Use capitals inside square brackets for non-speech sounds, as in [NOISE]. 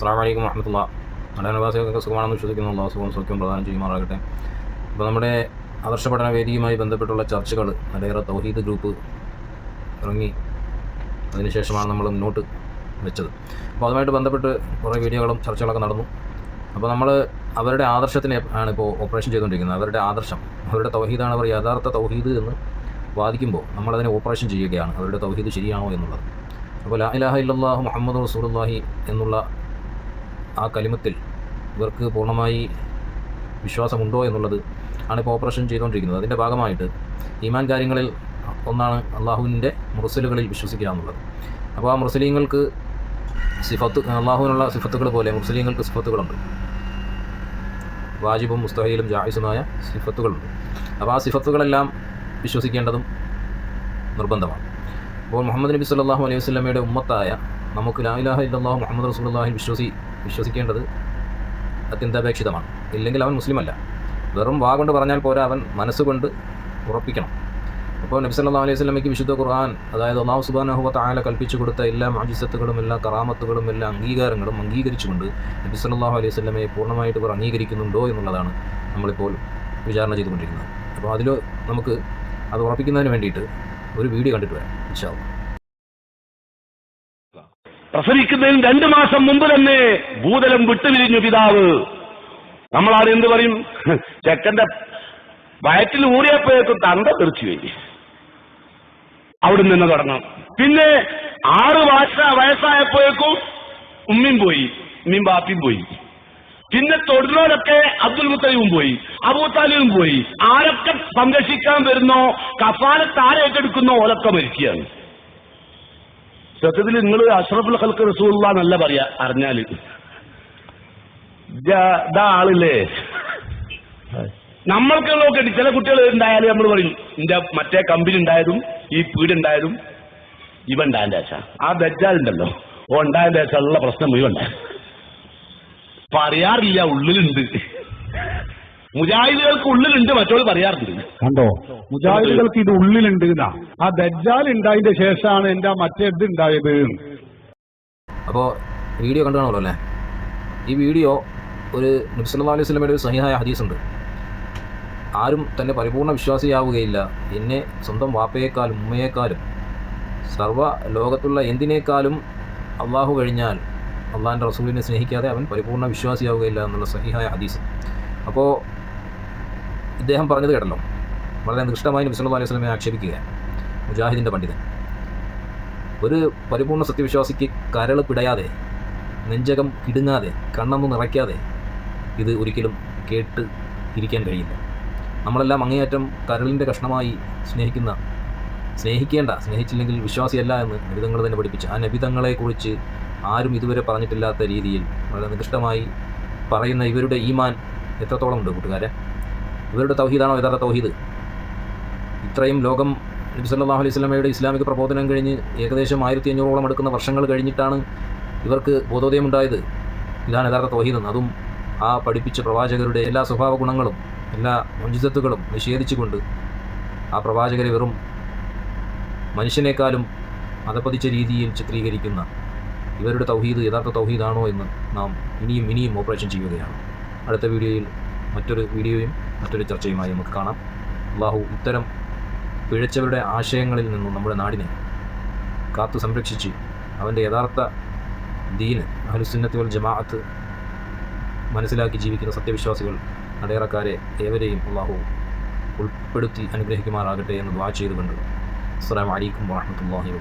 അസ്സാം വലൈക്കും വറഹമത്തുള്ള നടനവാസികൾക്ക് സുഖമാണെന്ന് വിശ്വസിക്കുന്നു അള്ളാഹു സുഖം സൗഖ്യം പ്രദാനം ചെയ്യുമാറാകട്ടെ അപ്പോൾ നമ്മുടെ ആദർശ പഠന വേദിയുമായി ബന്ധപ്പെട്ടുള്ള ചർച്ചകൾ നടേറെ തൗഹീദ് ഗ്രൂപ്പ് ഇറങ്ങി. അതിനുശേഷമാണ് നമ്മൾ മുന്നോട്ട് വെച്ചത്. അപ്പോൾ അതുമായിട്ട് ബന്ധപ്പെട്ട് കുറേ വീഡിയോകളും ചർച്ചകളൊക്കെ നടന്നു. അപ്പോൾ നമ്മൾ അവരുടെ ആദർശത്തിനെ ആണ് ഇപ്പോൾ ഓപ്പറേഷൻ ചെയ്തുകൊണ്ടിരിക്കുന്നത്. അവരുടെ ആദർശം അവരുടെ തൗഹീദാണ് അവർ യഥാർത്ഥ തൗഹീദ് എന്ന് വാദിക്കുമ്പോൾ നമ്മളതിനെ ഓപ്പറേഷൻ ചെയ്യുകയാണ്. അവരുടെ തൗഹീദ് ശരിയാണോ എന്നുള്ളത്. അപ്പോൾ ലാ ഇലാഹ ഇല്ലല്ലാഹു മുഹമ്മദ് റസൂലുള്ളാഹി എന്നുള്ള ആ കലിമത്തിൽ ഇവർക്ക് പൂർണമായി വിശ്വാസമുണ്ടോ എന്നുള്ളത് ആണ് ഇപ്പോൾ ഓപ്പറേഷൻ ചെയ്തുകൊണ്ടിരിക്കുന്നത്. അതിന്റെ ഭാഗമായിട്ട് ഈമാൻ കാര്യങ്ങളിൽ ഒന്നാണ് അള്ളാഹുവിന്റെ മുറസലുകളിൽ വിശ്വസിക്കുക എന്നുള്ളത്. അപ്പോൾ ആ മുസ്ലിങ്ങൾക്ക് സിഫത്ത് അള്ളാഹുവിനുള്ള സിഫത്തുകൾ പോലെ മുസ്ലിങ്ങൾക്ക് സിഫത്തുകളുണ്ട്. വാജിബും മുസ്തഹയിലും ജാഹിസുമായ സിഫത്തുകളുണ്ട്. അപ്പോൾ ആ സിഫത്തുകളെല്ലാം വിശ്വസിക്കേണ്ടതും നിർബന്ധമാണ്. അപ്പോൾ മുഹമ്മദ് നബി സല്ലാഹു അലൈഹി വസ്ലമയുടെ ഉമ്മത്തായ നമുക്ക് ലാ ഇലാഹ ഇല്ലാഹു മുഹമ്മദ് റസൂലുള്ളാഹിൽ വിശ്വസി വിശ്വസിക്കേണ്ടത് അത്യന്താപേക്ഷിതമാണ്. ഇല്ലെങ്കിൽ അവൻ മുസ്ലിമല്ല. വെറും വാ കൊണ്ട് പറഞ്ഞാൽ പോരാ അവൻ മനസ്സുകൊണ്ട് ഉറപ്പിക്കണം. അപ്പോൾ നബി സല്ലാ അലൈഹി വസല്ലമയ്ക്ക് വിശുദ്ധ ഖുർആൻ അതായത് അള്ളാഹു സുബ്ഹാനഹു വ തആല കൽപ്പിച്ചു കൊടുത്ത എല്ലാ മാജിസത്തുകളും എല്ലാ കറാമത്തുകളും എല്ലാ അംഗീകാരങ്ങളും അംഗീകരിച്ചുകൊണ്ട് നബി സല്ലാഹു അലൈഹി വസല്ലമയെ പൂർണമായിട്ട് ഇവർ അംഗീകരിക്കുന്നുണ്ടോ എന്നുള്ളതാണ് നമ്മളിപ്പോൾ വിചാരണ ചെയ്തുകൊണ്ടിരിക്കുന്നത്. അപ്പോൾ അതിൽ നമുക്ക് അത് ഉറപ്പിക്കുന്നതിന് വേണ്ടിയിട്ട് ഒരു വീഡിയോ കണ്ടിട്ട് വരാം ഇൻഷാ. പ്രസവിക്കുന്നതിന് രണ്ടു മാസം മുമ്പ് തന്നെ ഭൂതലം വിട്ടുപിരിഞ്ഞു പിതാവ്. നമ്മളാണ് എന്ത് പറയും? [LAUGHS] ചെക്കന്റെ വയറ്റിൽ ഊറിയപ്പോഴേക്കും തന്ത തെറിച്ചു വേണ്ടി അവിടെ നിന്ന് തുടങ്ങാം പിന്നെ ആറ് വയസ്സ വയസ്സായപ്പോഴേക്കും ഉമ്മയും പോയി ഉമ്മയും ബാപ്പിയും പോയി. പിന്നെ തൊഴിലോടൊക്കെ അബ്ദുൽ മുത്തലിബും പോയി അബൂത്താലിബും പോയി. ആരൊക്കെ സംരക്ഷിക്കാൻ വരുന്നോ കഫാലത്ത് ആരേറ്റെടുക്കുന്നോ ഓലൊക്കെ മരിക്കുകയാണ്. സത്യത്തിൽ നിങ്ങൾ അഷ്റഫുൽ ഹൽക്ക് റസൂള്ള എന്നല്ല പറയാ അറിഞ്ഞാൽ. ആളില്ലേ? നമ്മൾക്ക് നോക്കട്ടെ ചില കുട്ടികൾ ഉണ്ടായാലും നമ്മൾ പറയും എന്റെ മറ്റേ കമ്പനി ഉണ്ടായതും ഈ പീഡ് ഉണ്ടായതും ഇവ ശേഷം. ആ ദജ്ജാലുണ്ടല്ലോ ഓ ഉണ്ടായതിന്റെ ഉള്ള പ്രശ്നം ഇവ ഉണ്ടായ. പറയാറില്ല ഉള്ളിലുണ്ട്. മുജാഹിദുകൾക്ക് ഉള്ളിലുണ്ട് മറ്റോട് പറയാറുണ്ട്. കണ്ടോ? മുജാഹിദുകൾക്ക് ഇത് ഉള്ളിലുണ്ട് ആ ദജ്ജാൽ ഉണ്ടായതിന്റെ ശേഷമാണ് എന്റെ ആ മറ്റേ ഇത് ഉണ്ടായത്. അപ്പോൾ വീഡിയോ കണ്ടു അല്ലേ? ഈ വീഡിയോ ഒരു നബ്സല്ലാ അലൈഹി സ്വലമയുടെ ഒരു സഹിഹായ ഹദീസുണ്ട്. ആരും തന്നെ പരിപൂർണ വിശ്വാസിയാവുകയില്ല. എന്നെ സ്വന്തം വാപ്പയേക്കാളും ഉമ്മയേക്കാളും സർവ ലോകത്തുള്ള എന്തിനേക്കാളും അള്ളാഹു കഴിഞ്ഞാൽ അള്ളാഹിന്റെ റസൂലിനെ സ്നേഹിക്കാതെ അവൻ പരിപൂർണ വിശ്വാസിയാവുകയില്ല എന്നുള്ള സഹിഹായ ഹദീസ്. അപ്പോൾ ഇദ്ദേഹം പറഞ്ഞത് കേട്ടല്ലോ. വളരെ നിഷ്ഠമായി നബി സല്ലല്ലാഹു അലൈഹി വസല്ലമയെ ആക്ഷേപിക്കുക മുജാഹിദിന്റെ പണ്ഡിതൻ. ഒരു പരിപൂർണ സത്യവിശ്വാസിക്ക് കരൾ പിടയാതെ നെഞ്ചകം കിടുങ്ങാതെ കണ്ണൊന്ന് നിറയ്ക്കാതെ ഇത് ഒരിക്കലും കേട്ട് ഇരിക്കാൻ കഴിയില്ല. നമ്മളെല്ലാം അങ്ങേയറ്റം കരളിന്റെ കഷ്ണമായി സ്നേഹിക്കുന്ന സ്നേഹിക്കേണ്ട സ്നേഹിച്ചില്ലെങ്കിൽ വിശ്വാസിയല്ല എന്ന് നബിതങ്ങൾ തന്നെ പഠിപ്പിച്ചു. ആ നബിതങ്ങളെക്കുറിച്ച് ആരും ഇതുവരെ പറഞ്ഞിട്ടില്ലാത്ത രീതിയിൽ വളരെ നികൃഷ്ടമായി പറയുന്ന ഇവരുടെ ഈമാൻ എത്രത്തോളം ഉണ്ട് കൂട്ടുകാരെ? ഇവരുടെ തൗഹീദാണോ യഥാർത്ഥ തൗഹീദ്? ഇത്രയും ലോകം നബി സല്ലല്ലാഹു അലൈഹി സ്വലമയുടെ ഇസ്ലാമിക പ്രബോധനം കഴിഞ്ഞ് ഏകദേശം ആയിരത്തി അഞ്ഞൂറോളം എടുക്കുന്ന വർഷങ്ങൾ കഴിഞ്ഞിട്ടാണ് ഇവർക്ക് ബോധോദയമുണ്ടായത്. ഇതാണ് യഥാർത്ഥ തൗഹീദ് അതും ആ പഠിപ്പിച്ച പ്രവാചകരുടെ എല്ലാ സ്വഭാവ ഗുണങ്ങളും എല്ലാ മുഞ്ചിതത്വങ്ങളും നിഷേധിച്ചുകൊണ്ട് ആ പ്രവാചകരെ വെറും മനുഷ്യനേക്കാളും അതപ്പതിച്ച രീതിയിൽ ചിത്രീകരിക്കുന്ന ഇവരുടെ തൗഹീദ് യഥാർത്ഥ തൗഹീദാണോ എന്ന് നാം ഇനിയും ഇനിയും ഓപ്പറേഷൻ ചെയ്യുകയാണ്. അടുത്ത വീഡിയോയിൽ മറ്റൊരു വീഡിയോയും മറ്റൊരു ചർച്ചയുമായി നമുക്ക് കാണാം. അള്ളാഹു ഇത്തരം പിഴച്ചവരുടെ ആശയങ്ങളിൽ നിന്നും നമ്മുടെ നാടിനെ കാത്തു സംരക്ഷിച്ച് അവന്റെ യഥാർത്ഥ ദീന് അഹലുസുന്നത്തുകൾ ജമാഅത്ത് മനസ്സിലാക്കി ജീവിക്കുന്ന സത്യവിശ്വാസികൾ അടയറക്കാരെ ഏവരെയും അള്ളാഹു ഉൾപ്പെടുത്തി അനുഗ്രഹിക്കുമാറാകട്ടെ എന്ന് ദ്വാ ചെയ്തുകൊണ്ട്. അസ്സാം വലൈക്കും വാഹമത്തല്ലാഹി